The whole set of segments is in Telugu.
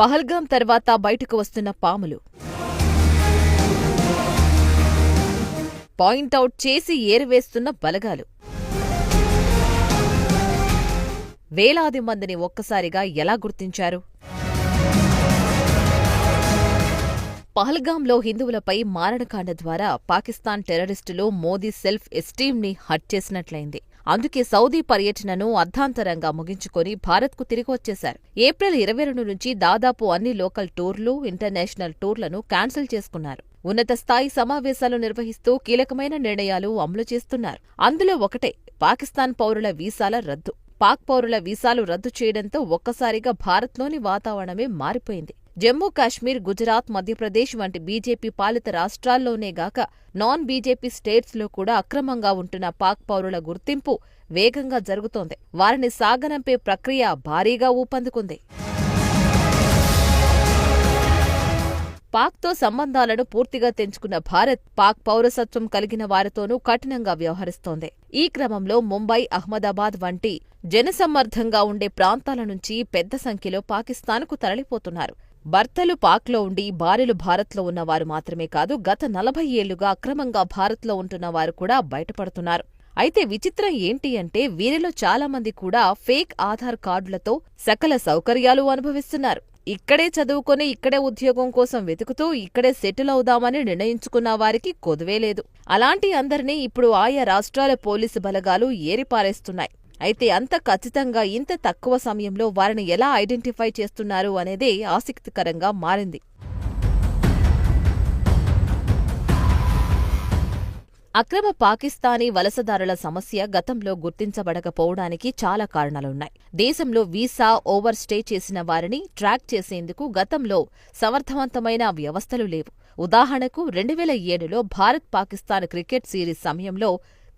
పహల్గాం తర్వాత బయటకు వస్తున్న పాములు. పాయింట్అవుట్ చేసి ఏరివేస్తున్న బలగాలు. వేలాది మందిని ఒక్కసారిగా ఎలా గుర్తించారు? పహల్గాంలో హిందువులపై మారణకాండ ద్వారా పాకిస్తాన్ టెర్రరిస్టులు మోదీ సెల్ఫ్ ఎస్టీమ్ని హట్ చేసినట్లయింది. అందుకే సౌదీ పర్యటనను అర్ధాంతరంగా ముగించుకొని భారత్కు తిరిగి వచ్చేశారు. ఏప్రిల్ ఇరవై రెండు నుంచి దాదాపు అన్ని లోకల్ టూర్లు ఇంటర్నేషనల్ టూర్లను క్యాన్సిల్ చేసుకున్నారు. ఉన్నత స్థాయి సమావేశాలు నిర్వహిస్తూ కీలకమైన నిర్ణయాలు అమలు చేస్తున్నారు. అందులో ఒకటే పాకిస్తాన్ పౌరుల వీసాల రద్దు. పాక్ పౌరుల వీసాలు రద్దు చేయడంతో ఒక్కసారిగా భారత్లోని వాతావరణమే మారిపోయింది. జమ్మూ కాశ్మీర్ గుజరాత్ మధ్యప్రదేశ్ వంటి బీజేపీ పాలిత రాష్ట్రాల్లోనే గాక నాన్ బీజేపీ స్టేట్స్లో కూడా అక్రమంగా ఉంటున్న పాక్ పౌరుల గుర్తింపు వేగంగా జరుగుతోంది. వారిని సాగనంపే ప్రక్రియ భారీగా ఊపందుకుంది. పాక్తో సంబంధాలను పూర్తిగా తెంచుకున్న భారత్ పాక్ పౌరసత్వం కలిగిన వారితోనూ కఠినంగా వ్యవహరిస్తోంది. ఈ క్రమంలో ముంబై అహ్మదాబాద్ వంటి జనసమ్మర్ధంగా ఉండే ప్రాంతాల నుంచి పెద్ద సంఖ్యలో పాకిస్తాన్కు తరలిపోతున్నారు. భర్తలు పాక్లో ఉండి భార్యలు భారత్లో ఉన్నవారు మాత్రమే కాదు గత నలభై ఏళ్ళుగా అక్రమంగా భారత్లో ఉంటున్న వారు కూడా బయటపడుతున్నారు. అయితే విచిత్రం ఏంటి అంటే వీరిలో చాలా మంది కూడా ఫేక్ ఆధార్ కార్డులతో సకల సౌకర్యాలు అనుభవిస్తున్నారు. ఇక్కడే చదువుకొని ఇక్కడే ఉద్యోగం కోసం వెతుకుతూ ఇక్కడే సెటిల్ అవుదామని నిర్ణయించుకున్న వారికి కొదువేలేదు అలాంటి అందరినీ ఇప్పుడు ఆయా రాష్ట్రాల పోలీసు బలగాలు ఏరిపారేస్తున్నాయి. అయితే అంత ఖచ్చితంగా ఇంత తక్కువ సమయంలో వారిని ఎలా ఐడెంటిఫై చేస్తున్నారు అనేది ఆసక్తికరంగా మారింది. అక్రమ పాకిస్తానీ వలసదారుల సమస్య గతంలో గుర్తించబడకపోవడానికి చాలా కారణాలున్నాయి. దేశంలో వీసా ఓవర్ స్టే చేసిన వారిని ట్రాక్ చేసేందుకు గతంలో సమర్థవంతమైన వ్యవస్థలు లేవు. ఉదాహరణకు రెండు వేల ఏడులో భారత్ పాకిస్తాన్ క్రికెట్ సిరీస్ సమయంలో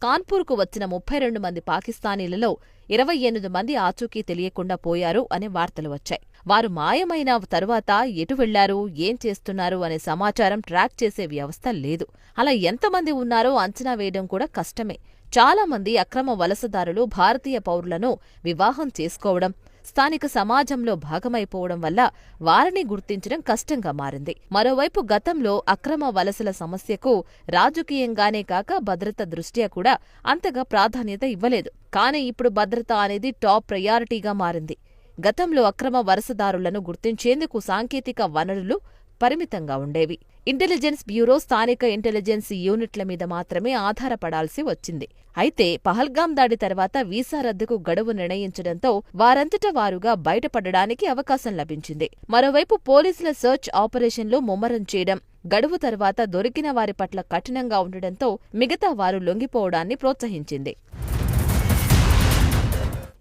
కాన్పూర్కు వచ్చిన ముప్పై రెండు మంది పాకిస్తానీలలో ఇరవై ఎనిమిది మంది ఆచూకీ తెలియకుండా పోయారు అనే వార్తలు వచ్చాయి. వారు మాయమైన తరువాత ఎటు వెళ్ళారు ఏం చేస్తున్నారు అనే సమాచారం ట్రాక్ చేసే వ్యవస్థ లేదు. అలా ఎంతమంది ఉన్నారో అంచనా వేయడం కూడా కష్టమే. చాలా మంది అక్రమ వలసదారులు భారతీయ పౌరులను వివాహం చేసుకోవడం స్థానిక సమాజంలో భాగమైపోవడం వల్ల వారిని గుర్తించడం కష్టంగా మారింది. మరోవైపు గతంలో అక్రమ వలసల సమస్యకు రాజకీయంగానే కాక భద్రత దృష్ట్యా కూడా అంతగా ప్రాధాన్యత ఇవ్వలేదు. కానీ ఇప్పుడు భద్రత అనేది టాప్ ప్రయారిటీగా మారింది. గతంలో అక్రమ వలసదారులను గుర్తించేందుకు సాంకేతిక వనరులు పరిమితంగా ఉండేవి. ఇంటెలిజెన్స్ బ్యూరో స్థానిక ఇంటెలిజెన్స్ యూనిట్ల మీద మాత్రమే ఆధారపడాల్సి వచ్చింది. అయితే పహల్గాం దాడి తర్వాత వీసా రద్దుకు గడువు నిర్ణయించడంతో వారంతట వారుగా బయటపడడానికి అవకాశం లభించింది. మరోవైపు పోలీసుల సెర్చ్ ఆపరేషన్లు ముమ్మరం చేయడం గడువు తర్వాత దొరికిన వారి పట్ల కఠినంగా ఉండడంతో మిగతా వారు లొంగిపోవడాన్ని ప్రోత్సహించింది.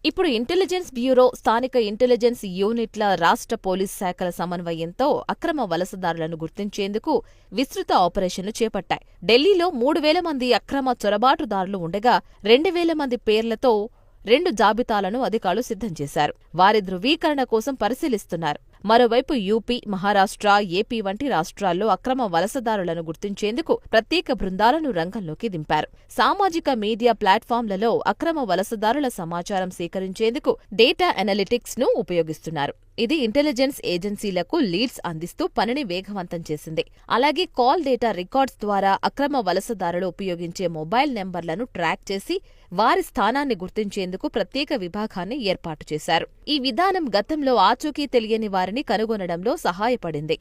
ఇప్పుడు ఇంటెలిజెన్స్ బ్యూరో స్థానిక ఇంటెలిజెన్స్ యూనిట్ల రాష్ట్ర పోలీస్ శాఖల సమన్వయంతో అక్రమ వలసదారులను గుర్తించేందుకు విస్తృత ఆపరేషన్లు చేపట్టాయి. ఢిల్లీలో మూడు వేల మంది అక్రమ చొరబాటుదారులు ఉండగా రెండు వేల మంది పేర్లతో రెండు జాబితాలను అధికారులు సిద్ధం చేశారు. వారి ధృవీకరణ కోసం పరిశీలిస్తున్నారు. మరోవైపు యూపీ మహారాష్ట్ర ఏపీ వంటి రాష్ట్రాల్లో అక్రమ వలసదారులను గుర్తించేందుకు ప్రత్యేక బృందాలను రంగంలోకి దింపారు. సామాజిక మీడియా ప్లాట్ఫామ్లలో అక్రమ వలసదారుల సమాచారం సేకరించేందుకు డేటా అనలిటిక్స్ను ఉపయోగిస్తున్నారు. ఇది ఇంటెలిజెన్స్ ఏజెన్సీలకు లీడ్స్ అందిస్తూ పనిని వేగవంతం చేసింది. అలాగే కాల్ డేటా రికార్డ్స్ ద్వారా అక్రమ వలసదారులు ఉపయోగించే మొబైల్ నెంబర్లను ట్రాక్ చేసి వారి స్థానాన్ని గుర్తించేందుకు ప్రత్యేక విభాగాన్ని ఏర్పాటు చేశారు. ఈ విధానం గతంలో ఆచూకీ తెలియని వారిని కనుగొనడంలో సహాయపడింది.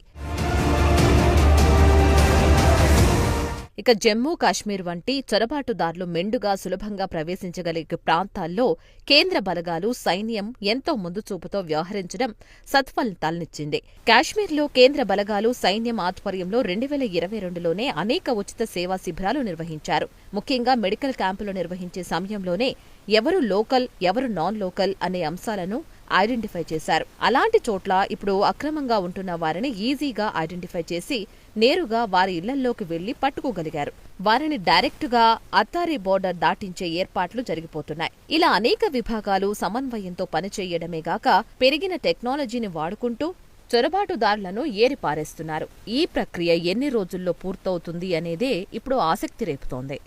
ఇక జమ్మూ కాశ్మీర్ వంటి చొరబాటుదారులు మెండుగా సులభంగా ప్రవేశించగలిగే ప్రాంతాల్లో కేంద్ర బలగాలు సైన్యం ఎంతో ముందు చూపుతో వ్యవహరించడం సత్ఫలితాలనిచ్చింది కాశ్మీర్లో కేంద్ర బలగాలు సైన్యం ఆధ్వర్యంలో రెండు వేల ఇరవై రెండులోనే అనేక ఉచిత సేవా శిబిరాలు నిర్వహించారు. ముఖ్యంగా మెడికల్ క్యాంపులు నిర్వహించే సమయంలోనే ఎవరు లోకల్ ఎవరు నాన్ లోకల్ అనే అంశాలను ఐడెంటిఫై చేశారు. అలాంటి చోట్ల ఇప్పుడు అక్రమంగా ఉంటున్న వారిని ఈజీగా ఐడెంటిఫై చేసి నేరుగా వారి ఇళ్ళల్లోకి వెళ్ళి పట్టుకోగలిగారు. వారిని డైరెక్టుగా అత్తారి బోర్డర్ దాటించే ఏర్పాట్లు జరిగిపోతున్నాయి. ఇలా అనేక విభాగాలు సమన్వయంతో పనిచేయడమే గాక పెరిగిన టెక్నాలజీని వాడుకుంటూ చొరబాటుదారులను ఏరిపారేస్తున్నారు. ఈ ప్రక్రియ ఎన్ని రోజుల్లో పూర్తవుతుంది అనేదే ఇప్పుడు ఆసక్తి రేపుతోంది.